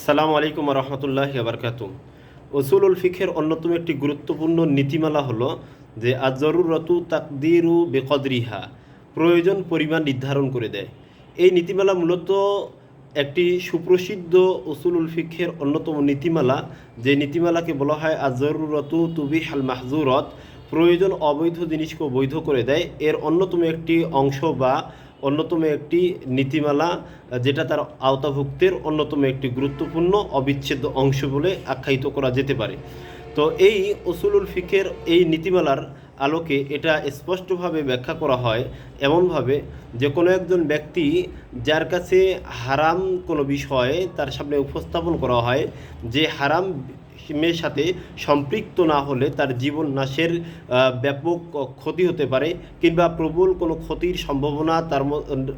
সালামু আলাইকুম রহমতুল্লাহ আবরকাত ওসুলুল ফিখের অন্যতম একটি গুরুত্বপূর্ণ নীতিমালা হলো যে আজরুরতু তাকদিরু বেকদরিহা, প্রয়োজন, পরিমাণ নির্ধারণ করে দেয়। এই নীতিমালা মূলত একটি সুপ্রসিদ্ধ উসুলুল ফিখের অন্যতম নীতিমালা। যে নীতিমালাকে বলা হয় আজরুরতু তুবিহ আল মাহজুরত, প্রয়োজন অবৈধ জিনিসকে বৈধ করে দেয়। এর অন্যতম একটি অংশ বা অন্যতম একটি নীতিমালা, যেটা তার আওতাভুক্তের অন্যতম একটি গুরুত্বপূর্ণ অবিচ্ছেদ্য অংশ বলে আখ্যায়িত করা যেতে পারে। তো এই উসুলুল ফিকের এই নীতিমালার আলোকে এটা স্পষ্টভাবে ব্যাখ্যা করা হয় এমনভাবে যে কোনো একজন ব্যক্তি যার কাছে হারাম কোনো বিষয় তার সামনে উপস্থাপন করা হয়, যে হারাম মেয়ের সাথে সম্পৃক্ত না হলে তার জীবন নাশের ব্যাপক ক্ষতি হতে পারে কিংবা প্রবল কোনো ক্ষতির সম্ভাবনা তার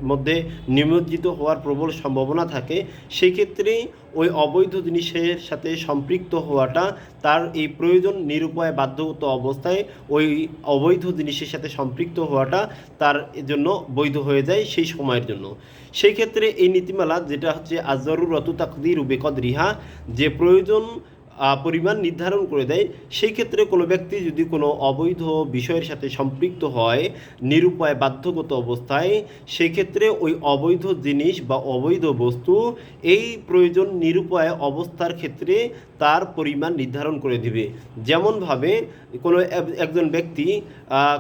মধ্যে নিমজ্জিত হওয়ার প্রবল সম্ভাবনা থাকে সেই ক্ষেত্রে ওই অবৈধ জিনিসের সাথে সম্পৃক্ত হওয়াটা তার এই প্রয়োজন নিরুপায় বাধ্যগত অবস্থায় ওই অবৈধ জিনিসের সাথে সম্পৃক্ত হওয়াটা তার জন্য বৈধ হয়ে যায় সেই সময়ের জন্য। সেই ক্ষেত্রে এই নীতিমালা যেটা হচ্ছে আজরুর রতু তাকদির বেকদ রিহা যে প্রয়োজন পরিমাণ নির্ধারণ করে দেয় সেই ক্ষেত্রে কোনো ব্যক্তি যদি কোনো অবৈধ বিষয়ের সাথে সম্পৃক্ত হয়, নিরুপায়, বাধ্যগত অবস্থায়, সেক্ষেত্রে ওই অবৈধ জিনিস বা অবৈধ বস্তু এই প্রয়োজন নিরুপায় অবস্থার ক্ষেত্রে তার পরিমাণ নির্ধারণ করে দিবে। যেমনভাবে কোনো একজন ব্যক্তি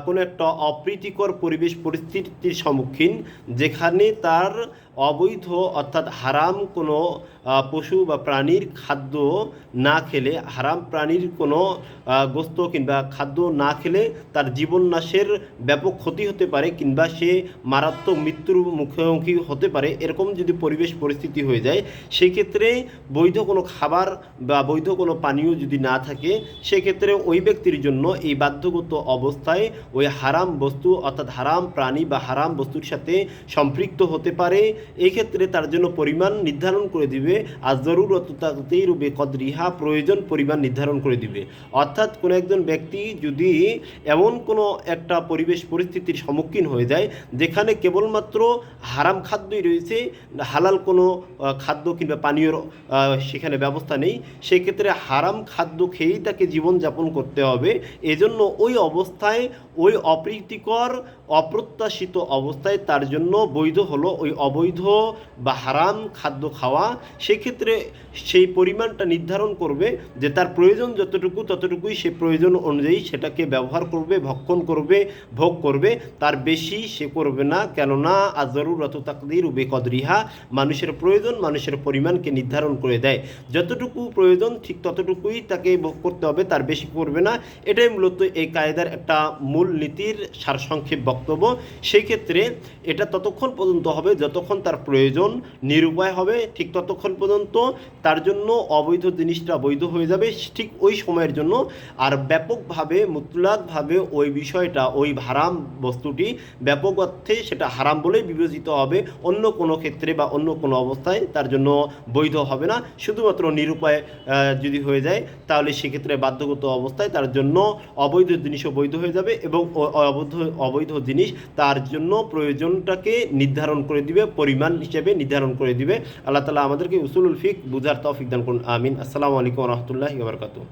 কোনো একটা অপ্রীতিকর পরিবেশ পরিস্থিতির সম্মুখীন, যেখানে তার অবৈধ অর্থাৎ হারাম কোনো পশু বা প্রাণীর খাদ্য না খেলে, হারাম প্রাণীর কোনো গোস্ত কিংবা খাদ্য না খেলে তার জীবন নাশের ব্যাপক ক্ষতি হতে পারে কিংবা সে মারাত্মক মৃত্যুর মুখোমুখি হতে পারে। এরকম যদি পরিবেশ পরিস্থিতি হয়ে যায় সেই ক্ষেত্রে বৈধ কোনো খাবার বা বৈধ কোনো পানীয় যদি না থাকে, সেক্ষেত্রে ওই ব্যক্তির জন্য এই বাধ্যগত অবস্থায় ওই হারাম বস্তু অর্থাৎ হারাম প্রাণী বা হারাম বস্তুর সাথে সম্পৃক্ত হতে পারে। এই ক্ষেত্রে তার জন্য পরিমাণ নির্ধারণ করে দিবে। আর জরুরত তাতেই রূপে কদরিহা প্রয়োজন পরিমাণ নির্ধারণ করে দিবে। অর্থাৎ কোনো একজন ব্যক্তি যদি এমন কোনো একটা পরিবেশ পরিস্থিতির সম্মুখীন হয়ে যায়, যেখানে কেবলমাত্র হারাম খাদ্যই রয়েছে, হালাল কোনো খাদ্য কিংবা পানীয় সেখানে ব্যবস্থা নেই সেক্ষেত্রে হারাম খাদ্য খেয়েই তাকে জীবনযাপন করতে হবে। এজন্য ওই অবস্থায়, ওই অপ্রীতিকর, অপ্রত্যাশিত অবস্থায় তার জন্য বৈধ হলো ওই অবৈধ বা হারাম খাদ্য খাওয়া। সেক্ষেত্রে সেই পরিমাণটা নির্ধারণ করবে যে তার প্রয়োজন যতটুকু ততটুকুই সে প্রয়োজন অনুযায়ী সেটাকে ব্যবহার করবে, ভক্ষণ করবে, ভোগ করবে। তার বেশি সে করবে না। কেননা আজরুরত তাকদির উবে কদরিহা মানুষের প্রয়োজন, মানুষের পরিমাণকে নির্ধারণ করে দেয়। যতটুকু প্রয়োজন ঠিক ততটুকুই তাকে ভোগ করতে হবে, তার বেশি করবে না। এটাই মূলত এই কায়দার একটা মূল নীতির সারসংক্ষেপ বক্তব্য। সেই ক্ষেত্রে এটা ততক্ষণ পর্যন্ত হবে যতক্ষণ তার প্রয়োজন নিরুপায় হবে, ঠিক ততক্ষণ পর্যন্ত তার জন্য অবৈধ জিনিসটা বৈধ হয়ে যাবে, ঠিক ওই সময়ের জন্য। আর ব্যাপকভাবে, মুতলাকভাবে ওই বিষয়টা, ওই হারাম বস্তুটি ব্যাপক অর্থে সেটা হারাম বলেই বিবেচিত হবে। অন্য কোনো ক্ষেত্রে বা অন্য কোনো অবস্থায় তার জন্য বৈধ হবে না। শুধুমাত্র নিরুপায় যদি হয়ে যায়, তাহলে সেক্ষেত্রে বাধ্যগত অবস্থায় তার জন্য অবৈধ জিনিসও বৈধ হয়ে যাবে এবং অবৈধ অবৈধ জিনিস তার জন্য প্রয়োজনটাকে নির্ধারণ করে দিবে, পরিমাণ হিসেবে নির্ধারণ করে দিবে। আল্লাহ তালা আমাদেরকে উসুলুল ফিক বুঝার তৌফিক দান করুন। আমিন। আসসালামু আলাইকুম রহমতুল্লাহি বারকাতু